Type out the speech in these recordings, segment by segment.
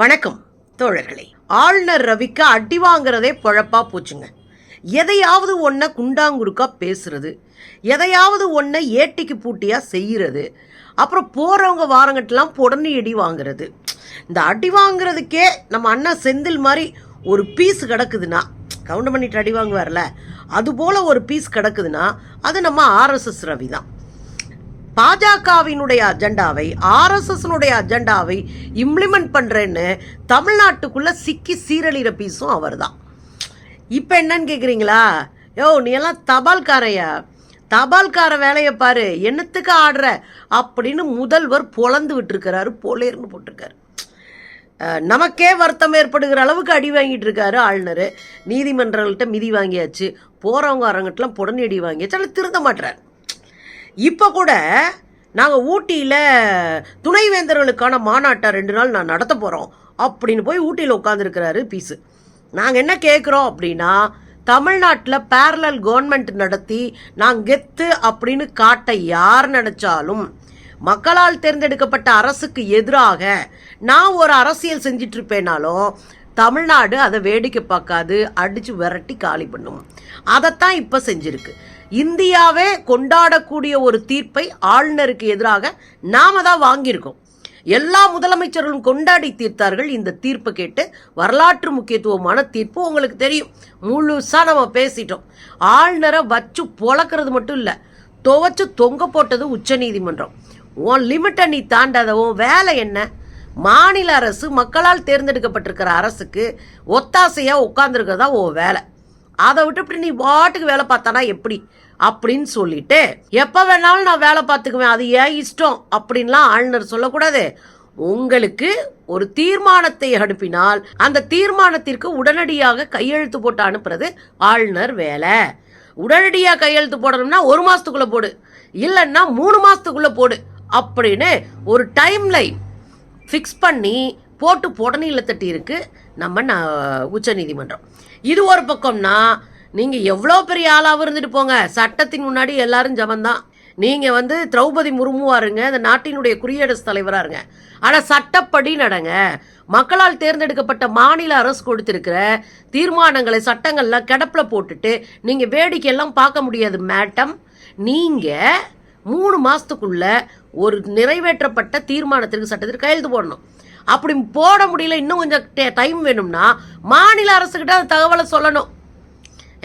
வணக்கம் தோழர்களே. ஆளுநர் ரவிக்கு அடி வாங்குறதே பொழப்பா போச்சுங்க. எதையாவது ஒன்றை குண்டாங்குறுக்கா பேசுறது எதையாவது ஒன்றை ஏட்டிக்கு பூட்டியாக செய்கிறது அப்புறம் போகிறவங்க வாரங்கட்டெல்லாம் உடனே அடி வாங்குறது. இந்த அடி வாங்குறதுக்கே நம்ம அண்ணா செந்தில் மாதிரி ஒரு பீஸ் கிடக்குதுன்னா கவுண்ட் பண்ணிட்டு அடி வாங்குவார்ல அதுபோல் ஒரு பீஸ் கிடக்குதுன்னா அது நம்ம ஆர்எஸ்எஸ் ரவி தான் பாஜகவினுடைய அஜெண்டாவை ஆர்எஸ்எஸ்னுடைய அஜெண்டாவை இம்ப்ளிமெண்ட் பண்ணுறேன்னு தமிழ்நாட்டுக்குள்ளே சிக்கி சீரழிகிற பீஸும் அவர் தான் இப்போ என்னன்னு கேட்குறீங்களா யோ நீ எல்லாம் தபால்காரையா? தபால்கார வேலையை பாரு என்னத்துக்கு ஆடுற? அப்படின்னு முதல்வர் பொழந்து விட்டுருக்கிறாரு போலேர்னு போட்டிருக்காரு. நமக்கே வருத்தம் ஏற்படுகிற அளவுக்கு அடி வாங்கிட்டு இருக்காரு ஆளுநர். நீதிமன்றங்கள்கிட்ட மிதி வாங்கியாச்சு. போகிறவங்க அரங்கிட்டலாம் புடனடி வாங்கியாச்சு. அதில் திருந்த மாட்டுறாரு இப்போ கூட நாங்கள் ஊட்டியில் துணைவேந்தர்களுக்கான மாநாட்டை ரெண்டு நாள் நான் நடத்த போகிறோம் அப்படின்னு போய் ஊட்டியில் உட்காந்துருக்கிறாரு பீஸு நாங்கள் என்ன கேட்குறோம் அப்படின்னா தமிழ்நாட்டில் பேரலல் கவர்மெண்ட் நடத்தி நான் கெத்து அப்படின்னு காட்ட யார் நினச்சாலும் மக்களால் தேர்ந்தெடுக்கப்பட்ட அரசுக்கு எதிராக நான் ஒரு அரசியல் செஞ்சிட்டு இருப்பேனாலும் தமிழ்நாடு அதை வேடிக்கை பார்க்காது அடித்து விரட்டி காலி பண்ணும். அதைத்தான் இப்போ செஞ்சுருக்கு. இந்தியாவே கொண்டாடக்கூடிய ஒரு தீர்ப்பை ஆளுநருக்கு எதிராக நாம தான் வாங்கியிருக்கோம். எல்லா முதலமைச்சர்களும் கொண்டாடி தீர்த்தார்கள். இந்த தீர்ப்பை கேட்டு வரலாற்று முக்கியத்துவமான தீர்ப்பு உங்களுக்கு தெரியும். முழுசா நம்ம பேசிட்டோம். ஆளுநரை வச்சு பொழக்கிறது மட்டும் இல்லை துவச்சு தொங்க போட்டது உச்சநீதிமன்றம். உன் லிமிட்டை நீ தாண்டாத உன் வேலை என்ன? மாநில அரசு மக்களால் தேர்ந்தெடுக்கப்பட்டிருக்கிற அரசுக்கு ஒத்தாசையாக உட்காந்துருக்கிறதா உன் வேலை? அதை விட்டு இப்படி நீ பாட்டுக்கு வேலை பார்த்தானா எப்படி? அப்படின்னு சொல்லிட்டு எப்போ வேணாலும் நான் வேலை பார்த்துக்குவேன் அது ஏன் இஷ்டம் அப்படின்லாம் ஆளுநர் சொல்லக்கூடாது. உங்களுக்கு ஒரு தீர்மானத்தை அனுப்பினால் அந்த தீர்மானத்திற்கு உடனடியாக கையெழுத்து போட்டு அனுப்புறது ஆளுநர் வேலை. உடனடியாக கையெழுத்து போடணும்னா ஒரு மாதத்துக்குள்ளே போடு. இல்லைன்னா மூணு மாதத்துக்குள்ளே போடு அப்படின்னு ஒரு டைம் லைன் ஃபிக்ஸ் பண்ணி போட்டு புடனியில் தட்டி இருக்கு. நம்ம ந உச்சநீதிமன்றம் இது ஒரு பக்கம்னா நீங்கள் எவ்வளோ பெரிய ஆளாகவும் இருந்துட்டு போங்க. சட்டத்தின் முன்னாடி எல்லாரும் ஜமந்தான் நீங்கள் வந்து திரௌபதி முர்முவாக இருங்க. இந்த நாட்டினுடைய குடியரசு தலைவராக இருங்க. ஆனால் சட்டப்படி நடங்க. மக்களால் தேர்ந்தெடுக்கப்பட்ட மாநில அரசு கொடுத்துருக்கிற தீர்மானங்களை சட்டங்கள்லாம் கிடப்பில் போட்டுட்டு நீங்கள் வேடிக்கையெல்லாம் பார்க்க முடியாது மேடம். நீங்கள் மூணு மாதத்துக்குள்ள ஒரு நிறைவேற்றப்பட்ட தீர்மானத்திற்கு சட்டத்திற்கு கையெழுத்து போடணும். அப்படி போட முடியல இன்னும் கொஞ்சம் டைம் வேணும்னா மாநில அரசுக்கிட்ட அந்த தகவலை சொல்லணும்.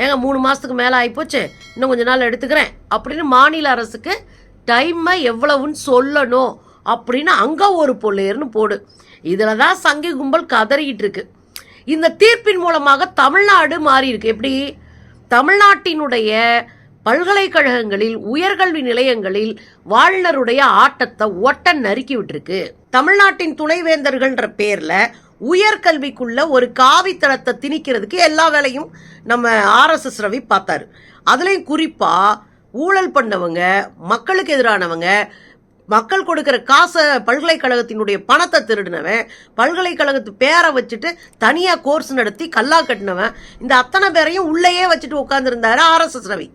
ஏங்க மூணு மாதத்துக்கு மேலே ஆகிப்போச்சு இன்னும் கொஞ்ச நாள் எடுத்துக்கிறேன். அப்படின்னு மாநில அரசுக்கு டைமை எவ்வளவுன்னு சொல்லணும் அப்படின்னு அங்கே ஒரு பொல்லையர்னு போடு. இதில் தான் சங்கி கும்பல் கதறிக்கிட்டு இருக்கு. இந்த தீர்ப்பின் மூலமாக தமிழ்நாடு மாறி இருக்கு. எப்படி? தமிழ்நாட்டினுடைய பல்கலைக்கழகங்களில் உயர்கல்வி நிலையங்களில் வாழ்நருடைய ஆட்டத்தை ஒட்ட நறுக்கி விட்டுருக்கு. தமிழ்நாட்டின் துணைவேந்தர்கள்ன்ற பேர்ல உயர்கல்விக்குள்ள ஒரு காவித்தளத்தை திணிக்கிறதுக்கு எல்லா வேலையும் நம்ம ஆர்எஸ்எஸ் ரவி பார்த்தாரு. அதுலேயும் குறிப்பா ஊழல் பண்ணவங்க மக்களுக்கு எதிரானவங்க மக்கள் கொடுக்குற காசை பல்கலைக்கழகத்தினுடைய பணத்தை திருடினவன் பல்கலைக்கழகத்து பேரை வச்சுட்டு தனியாக கோர்ஸ் நடத்தி கல்லா கட்டினவன் இந்த அத்தனை பேரையும் உள்ளேயே வச்சுட்டு உட்காந்துருந்தாரு ஆர்எஸ்எஸ் ரவி.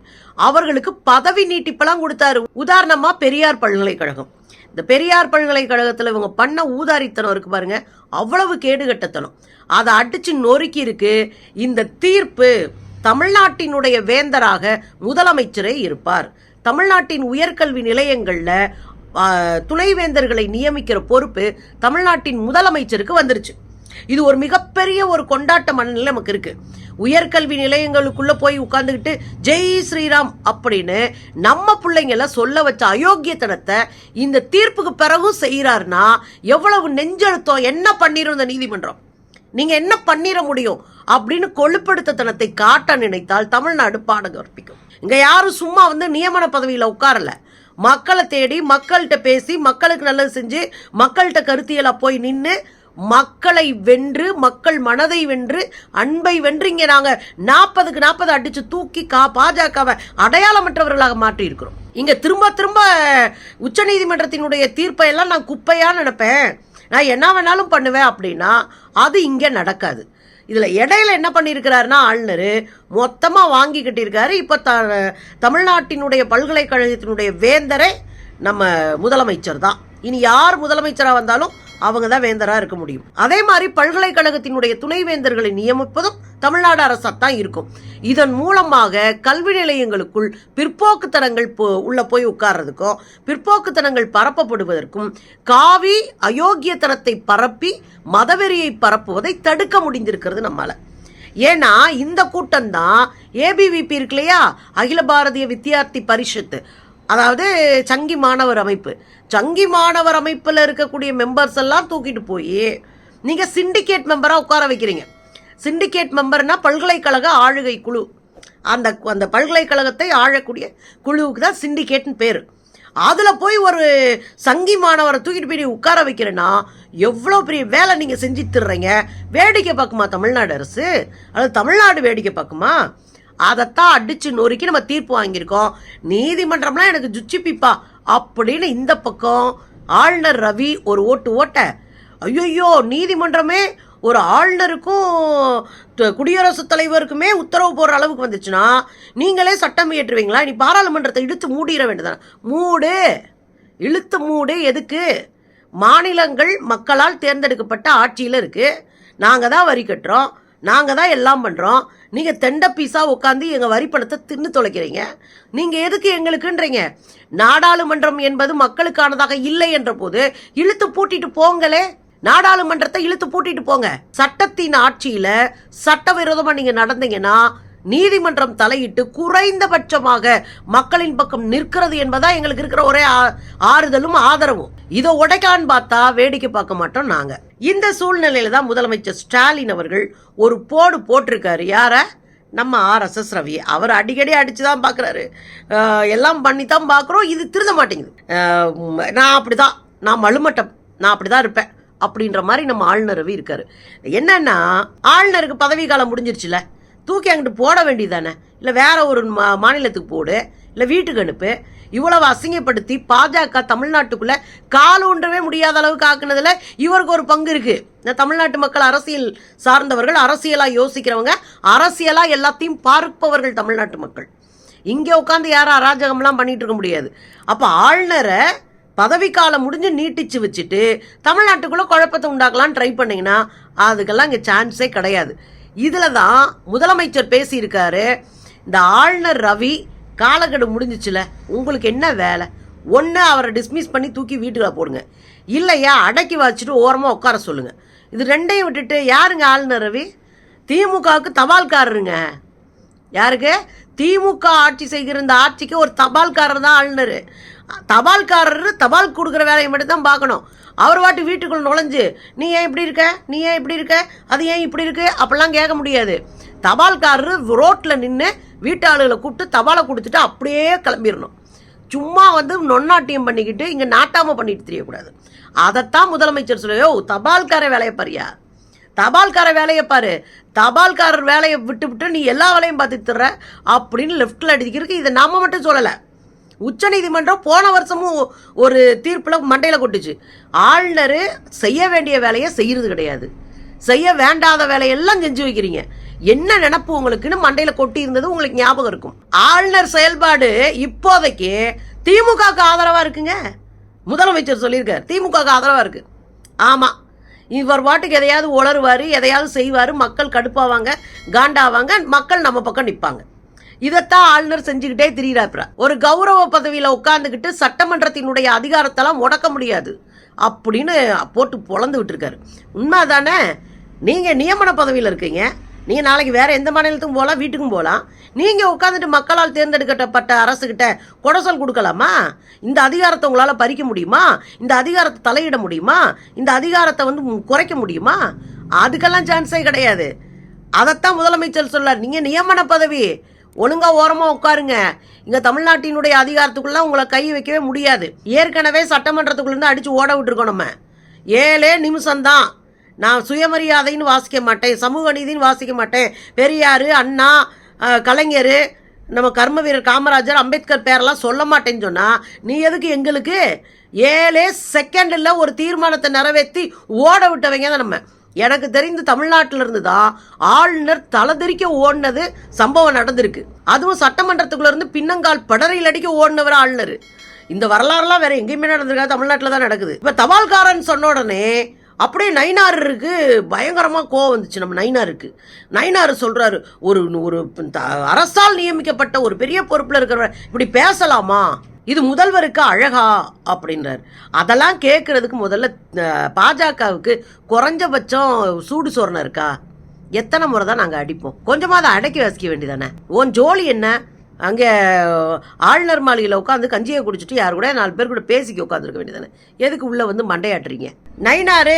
அவர்களுக்கு பதவி நீட்டிப்பெல்லாம் கொடுத்தாரு. உதாரணமா பெரியார் பல்கலைக்கழகம். இந்த பெரியார் பல்கலைக்கழகத்தில் இவங்க பண்ண ஊதாரித்தனம் இருக்கு பாருங்க. அவ்வளவு கேடுகட்டத்தனம். அதை அடிச்சு நொறுக்கி இருக்கு. இந்த தீர்ப்பு தமிழ்நாட்டினுடைய வேந்தராக முதலமைச்சரே இருப்பார். தமிழ்நாட்டின் உயர்கல்வி நிலையங்களில் துணைவேந்தர்களை நியமிக்கிற பொறுப்பு தமிழ்நாட்டின் முதலமைச்சருக்கு வந்துருச்சு. இது ஒரு மிகப்பெரிய ஒரு கொண்டாட்ட மனநிலை நமக்கு இருக்கு. உயர்கல்வி நிலையங்களுக்குள்ள போய் உட்கார்ந்துக்கிட்டு ஜெய் ஸ்ரீராம் அப்படின்னு நம்ம பிள்ளைங்கள சொல்ல வச்ச அயோக்கியத்தனத்தை இந்த தீர்ப்புக்கு பிறகும் செய்கிறாருன்னா எவ்வளவு நெஞ்செழுத்தம் என்ன பண்ணிடும் இந்த நீதிமன்றம்? நீங்க என்ன பண்ணிட முடியும்? அப்படின்னு கொழுப்படுத்தத்தனத்தை காட்ட நினைத்தால் தமிழ்நாடு பாடம் கற்பிக்கும் இங்க யாரும் சும்மா வந்து நியமன பதவியில உட்காரல. மக்களை தேடி மக்கள்கிட்ட பேசி மக்களுக்கு நல்லது செஞ்சு மக்கள்கிட்ட கருத்தியலா போய் நின்று மக்களை வென்று மக்கள் மனதை வென்று அன்பை வென்று இங்கே நாங்க நாற்பதுக்கு நாற்பது அடிச்சு தூக்கி கா பாஜகவை அடையாளமற்றவர்களாக மாற்றியிருக்கிறோம். இங்கே இங்க திரும்ப திரும்ப உச்சநீதிமன்றத்தினுடைய தீர்ப்பை எல்லாம் நான் குப்பையா நினைப்பேன். நான் என்ன வேணாலும் பண்ணுவேன் அப்படின்னா அது இங்கே நடக்காது. இதில் இடையில என்ன பண்ணியிருக்கிறாருன்னா ஆளுநர் மொத்தமாக வாங்கி கட்டியிருக்காரு இப்போ த தமிழ்நாட்டினுடைய பல்கலைக்கழகத்தினுடைய வேந்தரே நம்ம முதலமைச்சர் தான். இனி யார் முதலமைச்சராக வந்தாலும் அவங்க தான் வேந்தராக இருக்க முடியும். அதே மாதிரி பல்கலைக்கழகத்தினுடைய துணைவேந்தர்களை நியமிப்பதும் தமிழ்நாடு அரசாத்தான் இருக்கும். இதன் மூலமாக கல்வி நிலையங்களுக்குள் பிற்போக்குத்தனங்கள் போ- உள்ள போய் உட்கார்றதுக்கும் பிற்போக்குத்தனங்கள் பரப்பப்படுவதற்கும் காவி அயோக்கியத்தனத்தை பரப்பி மதவெறியை பரப்புவதை தடுக்க முடிந்திருக்கிறது நம்மால. ஏன்னா இந்த கூட்டம் தான் ஏபிவிபி இருக்கு இல்லையா? அகில பாரதிய வித்தியார்த்தி பரிஷத்து. அதாவது சங்கி மாணவர் அமைப்பு. சங்கி மாணவர் அமைப்பில் இருக்கக்கூடிய மெம்பர்ஸ் எல்லாம் தூக்கிட்டு போய் நீங்கள் சிண்டிகேட் மெம்பராக உட்கார வைக்கிறீங்க. சிண்டிகேட் மெம்பர்னா பல்கலைக்கழக ஆளுகை குழு. அந்த அந்த பல்கலைக்கழகத்தை ஆழக்கூடிய குழுவுக்கு தான் சிண்டிகேட்னு பேர். அதில் போய் ஒரு சங்கி மாணவரை தூக்கிட்டு போய் உட்கார வைக்கிறேன்னா எவ்வளோ பெரிய வேலை நீங்கள் செஞ்சு தர்றீங்க? வேடிக்கை பார்க்குமா தமிழ்நாடு அரசு? அது தமிழ்நாடு வேடிக்கை பார்க்குமா? அதைத்தான் அடிச்சு நொறுக்கி நம்ம தீர்ப்பு வாங்கியிருக்கோம். நீதிமன்றம்லாம் எனக்கு ஜுச்சிப்பிப்பா அப்படின்னு இந்த பக்கம் ஆளுநர் ரவி ஒரு ஓட்டு ஓட்ட ஐயோ நீதிமன்றமே ஒரு ஆளுநருக்கும் குடியரசுத் தலைவருக்குமே உத்தரவு போடுற அளவுக்கு வந்துச்சுன்னா நீங்களே சட்டம் இயற்றுவீங்களா? நீ பாராளுமன்றத்தை இழுத்து மூடிட வேண்டியதானே மூடு. இழுத்து மூடு. எதுக்கு? மாநிலங்கள் மக்களால் தேர்ந்தெடுக்கப்பட்ட ஆட்சியில் இருக்கு. நாங்கள் தான் வரி கட்டுறோம். நாங்கள் தான் எல்லாம் பண்ணுறோம் நீங்கள் தெண்ட பீஸாக உட்காந்து எங்கள் வரி பணத்தை தின்னு தொலைக்கிறீங்க. நீங்கள் எதுக்கு எங்களுக்குன்றீங்க? நாடாளுமன்றம் என்பது மக்களுக்கானதாக இல்லை என்ற போது இழுத்து பூட்டிட்டு போங்களே. நாடாளுமன்றத்தை இழுத்து பூட்டிட்டு போங்க. சட்டத்தின் ஆட்சியில் சட்டவிரோதமாக நீங்கள் நடந்தீங்கன்னா நீதிமன்றம் தலையிட்டு குறைந்தபட்சமாக மக்களின் பக்கம் நிற்கிறது என்பதா எங்களுக்கு இருக்கிற ஒரே ஆ- ஆறுதலும் ஆதரவும். இதை உடைக்கான்னு பார்த்தா வேடிக்கை பார்க்க மாட்டோம் நாங்க. இந்த சூழ்நிலையில தான் முதலமைச்சர் ஸ்டாலின் அவர்கள் ஒரு போடு போட்டிருக்காரு. யார? நம்ம ஆர்எஸ்எஸ் ரவி அவர் அடிக்கடி அடித்து தான் பார்க்குறாரு எல்லாம் பண்ணி தான் பார்க்குறோம். இது திருந்த மாட்டேங்குது. நான் அப்படிதான். நான் மழுமட்டம். நான் அப்படிதான் இருப்பேன். அப்படின்ற மாதிரி நம்ம ஆளுநர் ரவி இருக்காரு. என்னன்னா ஆளுநருக்கு பதவி காலம் முடிஞ்சிருச்சுல. தூக்கி அங்கிட்டு போட வேண்டியதானே இல்லை வேற ஒரு மா மாநிலத்துக்கு போடு இல்லை வீட்டுக்கு அனுப்பு. இவ்வளவு அசிங்கப்படுத்தி பாஜக தமிழ்நாட்டுக்குள்ளே கால் ஊன்றவே முடியாத அளவுக்கு ஆக்குனதில் இவருக்கு ஒரு பங்கு இருக்குது இந்த தமிழ்நாட்டு மக்கள் அரசியல் சார்ந்தவர்கள் அரசியலாக யோசிக்கிறவங்க அரசியலாக எல்லாத்தையும் பார்ப்பவர்கள் தமிழ்நாட்டு மக்கள். இங்கே உட்காந்து யாரும் அராஜகம்லாம் பண்ணிட்டு இருக்க முடியாது. அப்போ ஆளுநரை பதவிக்காலம் முடிஞ்சு நீட்டிச்சு வச்சுட்டு தமிழ்நாட்டுக்குள்ளே குழப்பத்தை உண்டாக்கலான்னு ட்ரை பண்ணிங்கன்னா அதுக்கெல்லாம் இங்கே சான்ஸே கிடையாது. இதில் தான் முதலமைச்சர் பேசியிருக்காரு இந்த ஆளுநர் ரவி காலக்கெடு முடிஞ்சிச்சுல உங்களுக்கு என்ன வேலை? ஒன்று அவரை டிஸ்மிஸ் பண்ணி தூக்கி வீட்டில் போடுங்க. இல்லையா அடக்கி வச்சுட்டு ஓரமாக உட்கார சொல்லுங்க. இது ரெண்டையும் விட்டுட்டு யாருங்க ஆளுநர் ரவி? திமுகவுக்கு தபால்காரருங்க. யாருக்கு? திமுக ஆட்சி செய்கிற இந்த ஆட்சிக்கு ஒரு தபால்காரர் தான் ஆளுநர். தபால்காரர் தபால் கொடுக்குற வேலையை மட்டும் தான் பார்க்கணும். அவர் வாட்டு வீட்டுக்குள் நுழைஞ்சு நீ ஏன் இப்படி இருக்க? நீ ஏன் இப்படி இருக்க? அது ஏன் இப்படி இருக்கு? அப்படிலாம் கேட்க முடியாது. தபால்காரர் ரோட்டில் நின்று வீட்டாளுகளை கூப்பிட்டு தபாலை கொடுத்துட்டு அப்படியே கிளம்பிடணும் சும்மா வந்து நொன்னாட்டியம் பண்ணிக்கிட்டு இங்கே நாட்டாமல் பண்ணிட்டு தெரியக்கூடாது. அதைத்தான் முதலமைச்சர் சொல்லையோ தபால்கார வேலையை பாரியா தபால்கார வேலையை பாரு. தபால்காரர் வேலையை விட்டு விட்டு நீ எல்லா வேலையும் பார்த்துட்டு தர்ற அப்படின்னு லெஃப்டில் அடிக்கிறதுக்கு இதை நாம மட்டும் சொல்லலை. உச்சநீதிமன்றம் போன வருஷமும் ஒரு தீர்ப்பில் மண்டையில் கொட்டுச்சு. ஆளுநர் செய்ய வேண்டிய வேலையை செய்கிறது கிடையாது. செய்ய வேண்டாத வேலையெல்லாம் செஞ்சு வைக்கிறீங்க. என்ன நினப்பு உங்களுக்குன்னு மண்டையில் கொட்டி இருந்தது உங்களுக்கு ஞாபகம் இருக்கும். ஆளுநர் செயல்பாடு இப்போதைக்கு திமுகவுக்கு ஆதரவாக இருக்குங்க. முதலமைச்சர் சொல்லியிருக்கார் திமுகவுக்கு ஆதரவாக இருக்குது ஆமாம் இவர் பாட்டுக்கு எதையாவது உளருவார் எதையாவது செய்வார் மக்கள் கடுப்பாவாங்க காண்டாவாங்க மக்கள் நம்ம பக்கம் நிற்பாங்க இதைத்தான் ஆளுநர் செஞ்சுக்கிட்டே திரியிறாப்புற ஒரு கௌரவ பதவியில் உட்கார்ந்துக்கிட்டு சட்டமன்றத்தினுடைய அதிகாரத்தெல்லாம் முடக்க முடியாது அப்படின்னு போட்டு பொழந்து விட்டுருக்காரு. உண்மைதானே? நீங்கள் நியமன பதவியில் இருக்கீங்க. நீங்கள் நாளைக்கு வேறு எந்த மாநிலத்துக்கும் போகலாம் வீட்டுக்கும் போகலாம். நீங்கள் உட்காந்துட்டு மக்களால் தேர்ந்தெடுக்கப்பட்ட அரசுக்கிட்ட கொடசல் கொடுக்கலாமா? இந்த அதிகாரத்தை உங்களால் பறிக்க முடியுமா? இந்த அதிகாரத்தை தலையிட முடியுமா? இந்த அதிகாரத்தை வந்து குறைக்க முடியுமா? அதுக்கெல்லாம் சான்ஸே கிடையாது. அதைத்தான் முதலமைச்சர் சொல்லார். நீங்கள் நியமன பதவி. ஒழுங்கா ஓரமாக உட்காருங்க. இங்கே தமிழ்நாட்டினுடைய அதிகாரத்துக்குள்ள உங்களை கை வைக்கவே முடியாது. ஏற்கனவே சட்டமன்றத்துக்குள்ளேருந்து அடித்து ஓட விட்டுருக்கோம் நம்ம. ஏழே நிமிஷம்தான். நான் சுயமரியாதைன்னு வாசிக்க மாட்டேன். சமூக நீதின்னு வாசிக்க மாட்டேன். பெரியார் அண்ணா கலைஞர் நம்ம கர்ம வீரர் காமராஜர் அம்பேத்கர் பேரெல்லாம் சொல்ல மாட்டேன்னு சொன்னால் நீ எதுக்கு எங்களுக்கு? ஏழே செகண்டில் ஒரு தீர்மானத்தை நிறைவேற்றி ஓட விட்டவங்க தான் நம்ம. எனக்கு தெரிந்து தமிழ்நாட்டில இருந்து தான் ஆளுநர் தலதெறிக்க ஓடினது சம்பவம் நடந்திருக்கு. அதுவும் சட்டமன்றத்துக்குள்ள இருந்து பின்னங்கால் படரையில் அடிக்க ஓடினவர் ஆளுநர். இந்த வரலாறுலாம் வேற எங்கேயுமே நடந்திருக்காது தமிழ்நாட்டில் தான் நடக்குது. இப்போ தபால்காரன் சொன்ன உடனே அப்படியே நைனாருக்கு பயங்கரமாக கோவம் வந்துச்சு நம்ம நைனாருக்கு நைனார் சொல்கிறாரு ஒரு ஒரு த- அரசால் நியமிக்கப்பட்ட ஒரு பெரிய பொறுப்பில் இருக்கிறவர் இப்படி பேசலாமா? இது முதல்வருக்கு அழகா அப்படின்றார். அதெல்லாம் கேட்கறதுக்கு முதல்ல பாஜகவுக்கு குறைஞ்சபட்சம் சூடு சொரணை இருக்கா? எத்தனை முறை தான் நாங்கள் அடிப்போம்? கொஞ்சமாக அதை அடக்கி வசிக்க வேண்டியதானே? உன் ஜோலி என்ன? அங்கே ஆளுநர் மாளிகையில் உட்காந்து கஞ்சியை குடிச்சிட்டு யார் கூட நாலு பேர் கூட பேசிக்க உட்காந்துருக்க வேண்டியதானே எதுக்கு உள்ளே வந்து மண்டையாட்டுறீங்க? நைனாரு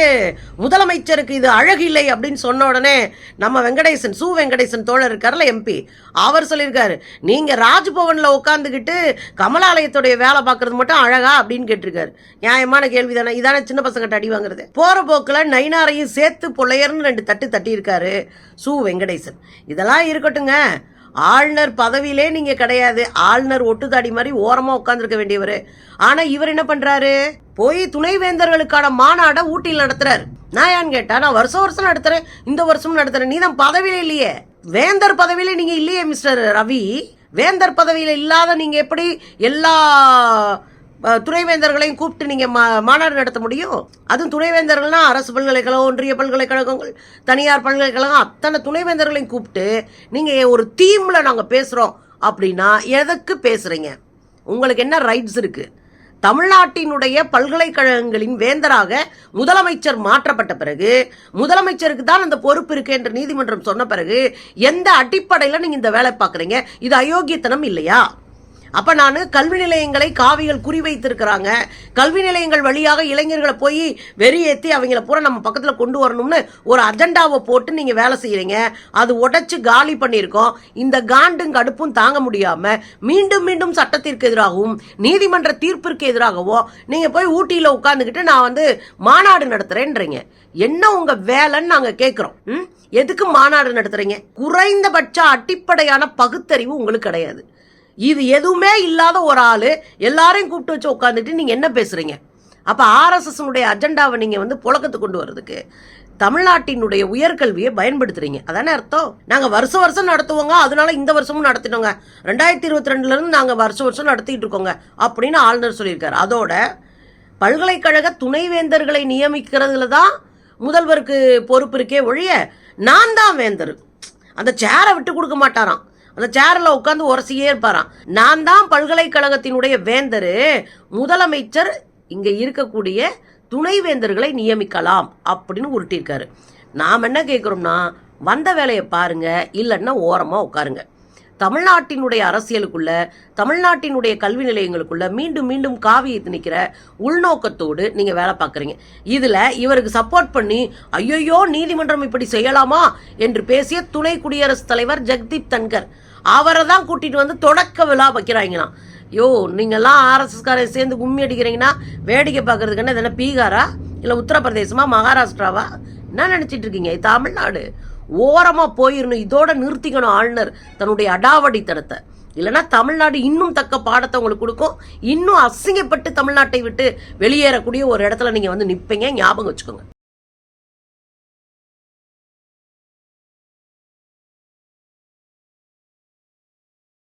முதலமைச்சருக்கு இது அழகு இல்லை அப்படின்னு சொன்ன உடனே நம்ம வெங்கடேசன் சு. வெங்கடேசன் தோழர் இருக்கார்ல எம்பி அவர் சொல்லியிருக்காரு நீங்கள் ராஜ்பவனில் உட்காந்துக்கிட்டு கமலாலயத்துடைய வேலை பார்க்கறது மட்டும் அழகா? அப்படின்னு கேட்டிருக்காரு. நியாயமான கேள்வி தானே இதானே சின்ன பசங்கிட்ட அடி வாங்குறது. போகிற போக்கில் நைனாரையும் சேர்த்து பொள்ளையர்னு ரெண்டு தட்டு தட்டியிருக்காரு சு. வெங்கடேசன். இதெல்லாம் இருக்கட்டுங்க. ஆளுநர் பதவியிலே நீங்க கிடையாது. ஆளுநர் ஒட்டுதாடி மாதிரி ஓரமா உட்காந்துருக்க வேண்டியவர். ஆனா இவர் என்ன பண்றாரு? போய் துணைவேந்தர்களுக்கான மாநாட ஊட்டியில் நடத்துறாரு. நான் ஏன்னு கேட்டா நான் வருஷம் வருஷம் நடத்துறேன். இந்த வருஷமும் நடத்துறேன். நீ தான் பதவியில இல்லையே. வேந்தர் பதவியில நீங்க இல்லையே மிஸ்டர் ரவி. வேந்தர் பதவியில இல்லாத நீங்க எப்படி எல்லா துணைவேந்தர்களையும் கூப்பிட்டு நீங்கள் மா- மாநாடு நடத்த முடியும்? அதுவும் துணைவேந்தர்கள்னால் அரசு பல்கலைக்கழகம் ஒன்றிய பல்கலைக்கழகங்கள் தனியார் பல்கலைக்கழகம் அத்தனை துணைவேந்தர்களையும் கூப்பிட்டு நீங்கள் ஒரு தீமில் நாங்கள் பேசுகிறோம் அப்படின்னா எதுக்கு பேசுகிறீங்க உங்களுக்கு என்ன ரைட்ஸ் இருக்குது தமிழ்நாட்டினுடைய பல்கலைக்கழகங்களின் வேந்தராக முதலமைச்சர் மாற்றப்பட்ட பிறகு முதலமைச்சருக்கு தான் அந்த பொறுப்பு இருக்கு என்று நீதிமன்றம் சொன்ன பிறகு எந்த அடிப்படையில் நீங்கள் இந்த வேலை பார்க்குறீங்க? இது அயோக்கியத்தனம் இல்லையா? அப்போ நான் கல்வி நிலையங்களை காவிகள் குறிவைத்திருக்கிறாங்க கல்வி நிலையங்கள் வழியாக இளைஞர்களை போய் வெறியேற்றி அவங்கள பூரா நம்ம பக்கத்தில் கொண்டு வரணும்னு ஒரு அஜெண்டாவை போட்டு நீங்கள் வேலை செய்யறீங்க. அது உடைச்சு காலி பண்ணியிருக்கோம். இந்த காண்டும் கடுப்பும் தாங்க முடியாமல் மீண்டும் மீண்டும் சட்டத்திற்கு எதிராகவும் நீதிமன்ற தீர்ப்பிற்கு எதிராகவோ நீங்கள் போய் ஊட்டியில் உட்காந்துக்கிட்டு நான் வந்து மாநாடு நடத்துகிறேன்றீங்க என்ன உங்க வேலைன்னு நாங்க கேட்கிறோம் எதுக்கு மாநாடு நடத்துறீங்க? குறைந்தபட்ச அடிப்படையான பகுத்தறிவு உங்களுக்கு கிடையாது. இது எதுவுமே இல்லாத ஒரு ஆள் எல்லாரையும் கூப்பிட்டு வச்சு உட்காந்துட்டு நீங்கள் என்ன பேசுகிறீங்க அப்போ ஆர்எஸ்எஸ்னுடைய அஜெண்டாவை நீங்கள் வந்து புழக்கத்துக்கு கொண்டு வர்றதுக்கு தமிழ்நாட்டினுடைய உயர்கல்வியை பயன்படுத்துறீங்க. அதானே அர்த்தம்? நாங்கள் வருஷம் வருஷம் நடத்துவோங்க அதனால இந்த வருஷமும் நடத்திட்டோங்க. ரெண்டாயிரத்தி இருபத்தி ரெண்டுலேருந்து நாங்கள் வருஷம் வருஷம் நடத்திட்டு இருக்கோங்க அப்படின்னு ஆளுநர் சொல்லியிருக்காரு. அதோட பல்கலைக்கழக துணைவேந்தர்களை நியமிக்கிறதுல தான் முதல்வருக்கு பொறுப்பு இருக்கே ஒழிய நான் தான் வேந்தர். அந்த சேரை விட்டு கொடுக்க மாட்டாராம். அந்த சேரில் உட்காந்து உரசியே இருப்பாராம். நான் தான் பல்கலைக்கழகத்தினுடைய வேந்தர். முதலமைச்சர் இங்கே இருக்கக்கூடிய துணைவேந்தர்களை நியமிக்கலாம் அப்படின்னு உருட்டியிருக்காரு. நாம் என்ன கேட்குறோம்னா வந்த வேலையை பாருங்க இல்லைன்னா ஓரமாக உட்காருங்க. தமிழ்நாட்டினுடைய அரசியலுக்குள்ள தமிழ்நாட்டினுடைய கல்வி நிலையங்களுக்குள்ள மீண்டும் மீண்டும் காவியை நிற்கிற உள்நோக்கத்தோடு நீங்கள் வேலை பார்க்குறீங்க. இதில் இவருக்கு சப்போர்ட் பண்ணி ஐயையோ நீதிமன்றம் இப்படி செய்யலாமா? என்று பேசிய துணை குடியரசுத் தலைவர் ஜெக்தீப் தன்கர். அவரை தான் கூட்டிகிட்டு வந்து தொடக்க விழா வைக்கிறாங்களாம் யோ நீங்கள்லாம் ஆர்எஸ்எஸ்காரை சேர்ந்து கும்மி அடிக்கிறீங்கன்னா வேடிக்கை பார்க்கறதுக்கு என்ன பீகாரா? இல்லை உத்தரப்பிரதேசமா மகாராஷ்டிராவா? என்ன நினச்சிட்டு இருக்கீங்க? இது தமிழ்நாடு. ஓரமாக போயிடணும் இதோட நிறுத்திக்கணும் ஆளுநர் தன்னுடைய அடாவடித்தனத்தை. இல்லைன்னா தமிழ்நாடு இன்னும் தக்க பாடத்தை உங்களுக்கு கொடுக்கும். இன்னும் அசிங்கப்பட்டு தமிழ்நாட்டை விட்டு வெளியேறக்கூடிய ஒரு இடத்துல நீங்கள் வந்து நிற்பீங்க ஞாபகம் வச்சுக்கோங்க.